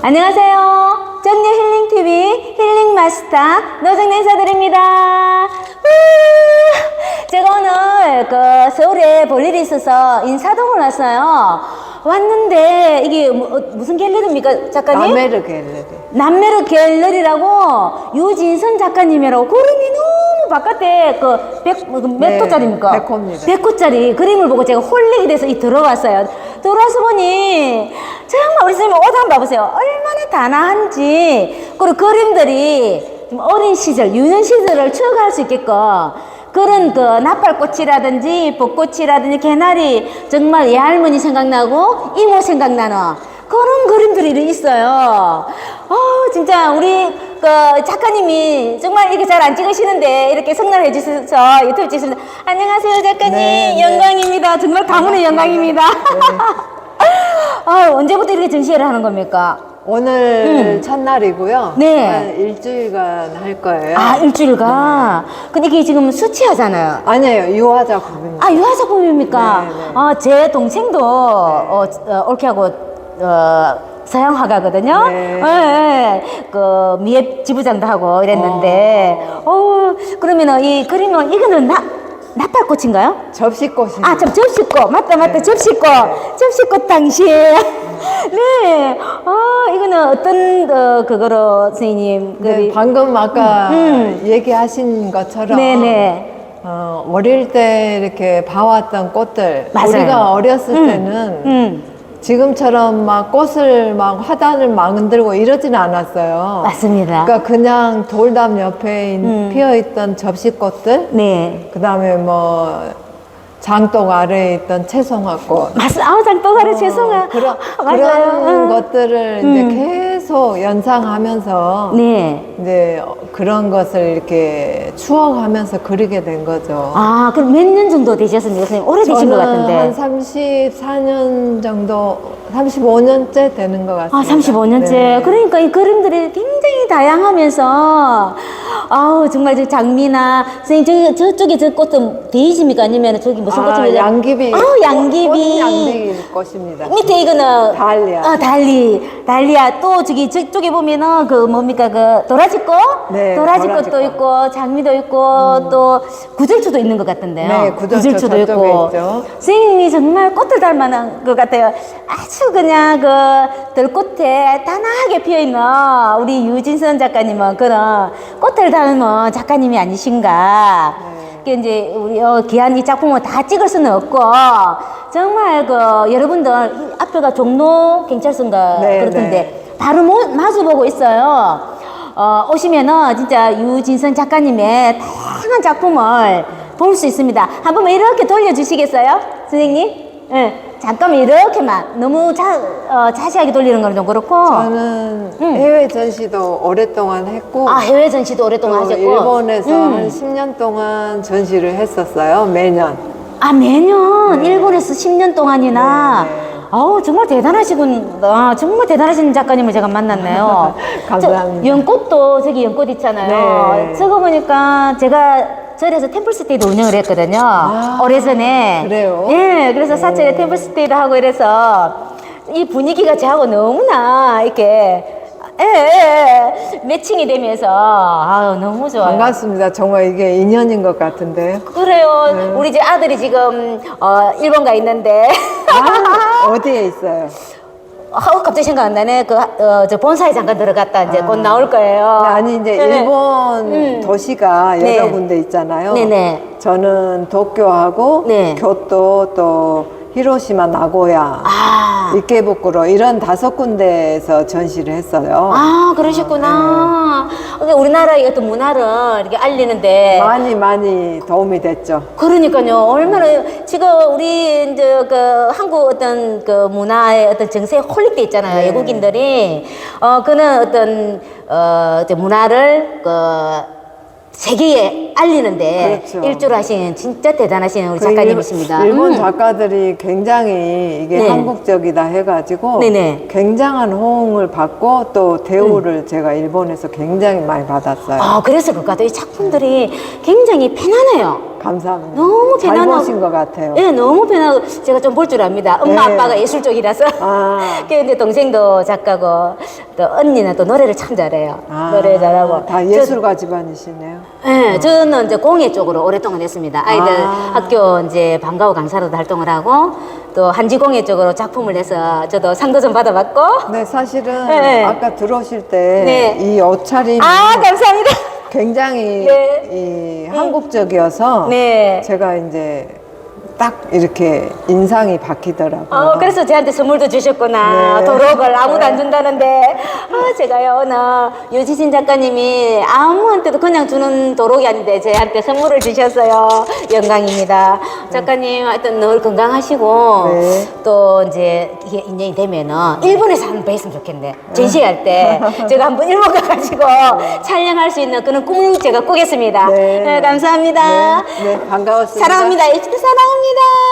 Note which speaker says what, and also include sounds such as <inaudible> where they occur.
Speaker 1: 안녕하세요. 정녀 힐링 TV 힐링 마스터 노정래 인사드립니다. 우! 제가 오늘 그 서울에 볼 일이 있어서 인사동을 왔어요. 왔는데 이게 뭐- 어, 무슨 갤러리입니까, 작가님?
Speaker 2: 아메르 갤러리.
Speaker 1: 남매로 갤러리라고 유진선 작가님이라고 그림이 너무 바깥에 그 백 몇
Speaker 2: 네,
Speaker 1: 호짜리입니까?
Speaker 2: 백 호입니다.
Speaker 1: 100호짜리 그림을 보고 제가 홀리게 돼서 이 들어왔어요. 들어와서 보니 정말 우리 선생님 옷 한번 봐보세요. 얼마나 단아한지 그리고 그림들이 좀 어린 시절, 유년 시절을 추억할 수 있게끔 그런 그 나팔꽃이라든지 벚꽃이라든지 개나리 정말 예 할머니 생각나고 이모 생각나는 그런 그림들이 있어요. 어, 진짜 우리 그 작가님이 정말 이렇게 잘 안 찍으시는데 이렇게 성난을 해주셔서 유튜브 찍습니다. 안녕하세요, 작가님.
Speaker 2: 네, 네.
Speaker 1: 영광입니다. 정말 가문의 영광입니다. <laughs> 아, 언제부터 이렇게 전시회를 하는 겁니까?
Speaker 2: 오늘 첫날이고요.
Speaker 1: 네.
Speaker 2: 한 일주일간 할 거예요.
Speaker 1: 아, 일주일가. 근데 이게 지금 수치하잖아요.
Speaker 2: 아니에요. 유화 작품입니다.
Speaker 1: 아, 유화 작품입니까?
Speaker 2: 네, 네.
Speaker 1: 아, 제 동생도, 어, 어, 옳게 하고, 어, 서양 화가거든요.
Speaker 2: 네.
Speaker 1: 예, 예. 그, 미예 지부장도 하고 이랬는데, 어, 그러면은 이 그림은, 이거는 나, 나팔꽃인가요?
Speaker 2: 접시꽃입니다.
Speaker 1: 아, 참, 접시꽃. 맞다, 맞다.
Speaker 2: 네.
Speaker 1: 접시꽃. 접시꽃 당시. <laughs> 네. 아, 이거는 어떤, 어, 그거로, 선생님.
Speaker 2: 네,
Speaker 1: 그리-
Speaker 2: 방금 아까
Speaker 1: 음.
Speaker 2: 얘기하신 것처럼
Speaker 1: 네네.
Speaker 2: 어, 어릴 때 이렇게 봐왔던 꽃들
Speaker 1: 맞아요.
Speaker 2: 우리가 어렸을
Speaker 1: 음.
Speaker 2: 때는
Speaker 1: 음,
Speaker 2: 지금처럼 막 꽃을 막 화단을 만들고 이러지는 않았어요.
Speaker 1: 맞습니다.
Speaker 2: 그러니까 그냥 돌담 옆에 있-
Speaker 1: 음.
Speaker 2: 피어 있던 접시꽃들
Speaker 1: 네.
Speaker 2: 그 다음에 뭐 장독 아래에 있던 채송화꽃
Speaker 1: 맞, 아우, 장떡하래, 죄송해요.
Speaker 2: 어, 그런, <laughs>
Speaker 1: 맞아요.
Speaker 2: 그런
Speaker 1: 응.
Speaker 2: 것들을
Speaker 1: 음.
Speaker 2: 이제 계속 연상하면서
Speaker 1: 네.
Speaker 2: 이제 그런 것을 이렇게 추억하면서 그리게 된 거죠.
Speaker 1: 아, 그럼 몇 년 정도 되셨습니까, 선생님? 오래되신 것 같은데.
Speaker 2: 한 34년 정도, 35년째 되는 것 같습니다.
Speaker 1: 아, 35년째.
Speaker 2: 네.
Speaker 1: 그러니까 이 그림들이 굉장히 다양하면서, 아우, 정말 저 장미나, 선생님, 저, 저쪽에 저 꽃은 데이지입니까? 아니면 저기 무슨
Speaker 2: 아,
Speaker 1: 꽃입니까?
Speaker 2: 양귀비.
Speaker 1: 아우, 양귀비.
Speaker 2: 꽃 양귀비 꽃입니다.
Speaker 1: 밑에 이거는
Speaker 2: 달리아.
Speaker 1: 아 달리 달리아 또 저기 저쪽에 보면은 그 뭡니까 그 도라지꽃
Speaker 2: 네,
Speaker 1: 도라지꽃도
Speaker 2: 도라지꽃.
Speaker 1: 있고 장미도 있고 또 구절초도 있는 것 같은데요
Speaker 2: 네, 구절초 저쪽에 있죠.
Speaker 1: 선생님이 정말 꽃을 닮아난 것 같아요 아주 그냥 그 들꽃에 단아하게 피어 있는 우리 유진선 작가님은 그런 꽃을 닮은 작가님이 아니신가.
Speaker 2: 네.
Speaker 1: 그 이제 우리 어, 귀한 이 작품을 다 찍을 수는 없고 정말 그 여러분들 이 앞에가 종로 경찰서인가
Speaker 2: 네,
Speaker 1: 그렇던데
Speaker 2: 네.
Speaker 1: 바로 모, 마주 보고 있어요. 어, 오시면은 진짜 유진선 작가님의 다양한 작품을 볼 수 있습니다. 한 번만 이렇게 돌려주시겠어요, 선생님? 예, 잠깐만 이렇게만 너무 자, 어, 자세하게 돌리는 건 좀 그렇고.
Speaker 2: 저는
Speaker 1: 음.
Speaker 2: 해외 전시도 오랫동안 했고
Speaker 1: 아 해외 전시도 오랫동안
Speaker 2: 또
Speaker 1: 하셨고.
Speaker 2: 일본에서
Speaker 1: 음.
Speaker 2: 한 10년 동안 전시를 했었어요. 매년.
Speaker 1: 아 매년 일본에서 10년 동안이나
Speaker 2: 네, 네.
Speaker 1: 아우 정말 대단하시군 아, 정말 대단하신 작가님을 제가 만났네요 <laughs>
Speaker 2: 감사합니다.
Speaker 1: 저, 연꽃도 저기 연꽃 있잖아요
Speaker 2: 네.
Speaker 1: 저거 보니까 제가 절에서 템플스테이도 운영을 했거든요
Speaker 2: 아,
Speaker 1: 오래전에
Speaker 2: 그래요?
Speaker 1: 예 그래서 사찰에 템플스테이도 하고 이래서 이 분위기가 저하고 너무나 이렇게 예, 예, 예, 매칭이 되면서 아유 너무 좋아요
Speaker 2: 반갑습니다. 정말 이게 인연인 것 같은데.
Speaker 1: 그래요.
Speaker 2: 네.
Speaker 1: 우리 집 아들이 지금 어 일본 가 있는데
Speaker 2: 아, 어디에 있어요?
Speaker 1: 어, 갑자기 생각 안 나네. 그 어 저 본사에 잠깐 들어갔다 이제 곧 나올 거예요.
Speaker 2: 아니 이제
Speaker 1: 네.
Speaker 2: 일본
Speaker 1: 음.
Speaker 2: 도시가
Speaker 1: 네.
Speaker 2: 여러 군데 있잖아요.
Speaker 1: 네네.
Speaker 2: 저는 도쿄하고
Speaker 1: 네.
Speaker 2: 교토 또 히로시마, 나고야,
Speaker 1: 아,
Speaker 2: 이케부쿠로 이런 다섯 군데에서 전시를 했어요.
Speaker 1: 아 그러셨구나. 그러니까 우리나라의 어떤 문화를 이렇게 알리는데
Speaker 2: 많이 많이 도움이 됐죠.
Speaker 1: 그러니까요. 얼마나 지금 우리 이제 그 한국 어떤 그 문화의 어떤 정세에 홀릭 돼 있잖아요.
Speaker 2: 네.
Speaker 1: 외국인들이 어 그는 어떤 어 이제 문화를 그 세계에 알리는데
Speaker 2: 그렇죠.
Speaker 1: 일조를 하신 진짜 대단하신 우리
Speaker 2: 그
Speaker 1: 작가님이십니다.
Speaker 2: 일, 본
Speaker 1: 음.
Speaker 2: 작가들이 굉장히 이게
Speaker 1: 네.
Speaker 2: 한국적이다 해가지고
Speaker 1: 네네.
Speaker 2: 굉장한 호응을 받고 또 대우를 제가 일본에서 굉장히 많이 받았어요.
Speaker 1: 아, 그래서 같아요. 이 작품들이 굉장히 편안해요.
Speaker 2: 감사합니다.
Speaker 1: 너무
Speaker 2: 잘
Speaker 1: 편안하고.
Speaker 2: 보신 것 같아요.
Speaker 1: 예, 너무 편하고 제가 좀 볼 줄 압니다. 엄마
Speaker 2: 네.
Speaker 1: 아빠가 예술 쪽이라서.
Speaker 2: 아. <laughs>
Speaker 1: 근데 동생도 작가고 또 언니는 또 노래를 참 잘해요.
Speaker 2: 아,
Speaker 1: 노래 잘하고.
Speaker 2: 다 예술가 집안이시네요.
Speaker 1: 저, 예, 저는 이제 공예 쪽으로 오랫동안 했습니다. 아이들
Speaker 2: 아.
Speaker 1: 학교 이제 방과후 강사로도 활동을 하고 또 한지공예 쪽으로 작품을 해서 저도 상도 좀 받아봤고.
Speaker 2: 네, 사실은
Speaker 1: 네.
Speaker 2: 아까 들어오실 때
Speaker 1: 네.
Speaker 2: 이 옷차림이
Speaker 1: 아, 감사합니다.
Speaker 2: 굉장히
Speaker 1: 네.
Speaker 2: 이 한국적이어서
Speaker 1: 네.
Speaker 2: 제가 이제 딱 이렇게 인상이 바뀌더라고요.
Speaker 1: 어, 그래서 저한테 선물도 주셨구나.
Speaker 2: 네.
Speaker 1: 도록을 아무도 안
Speaker 2: 네.
Speaker 1: 준다는데. 아, 제가요, 오늘 유지진 작가님이 아무한테도 그냥 주는 도록이 아닌데 저한테 선물을 주셨어요. 영광입니다. 작가님, 하여튼 늘 건강하시고
Speaker 2: 네.
Speaker 1: 또 이제 이게 인연이 되면은 일본에서 한번 뵀으면 좋겠네. 전시할 때 제가 한번 일본 가가지고 촬영할 수 있는 그런 꿈을 제가 꾸겠습니다.
Speaker 2: 네.
Speaker 1: 네, 감사합니다.
Speaker 2: 네, 네, 반가웠습니다.
Speaker 1: 사랑합니다. 일찍 사랑 합니다.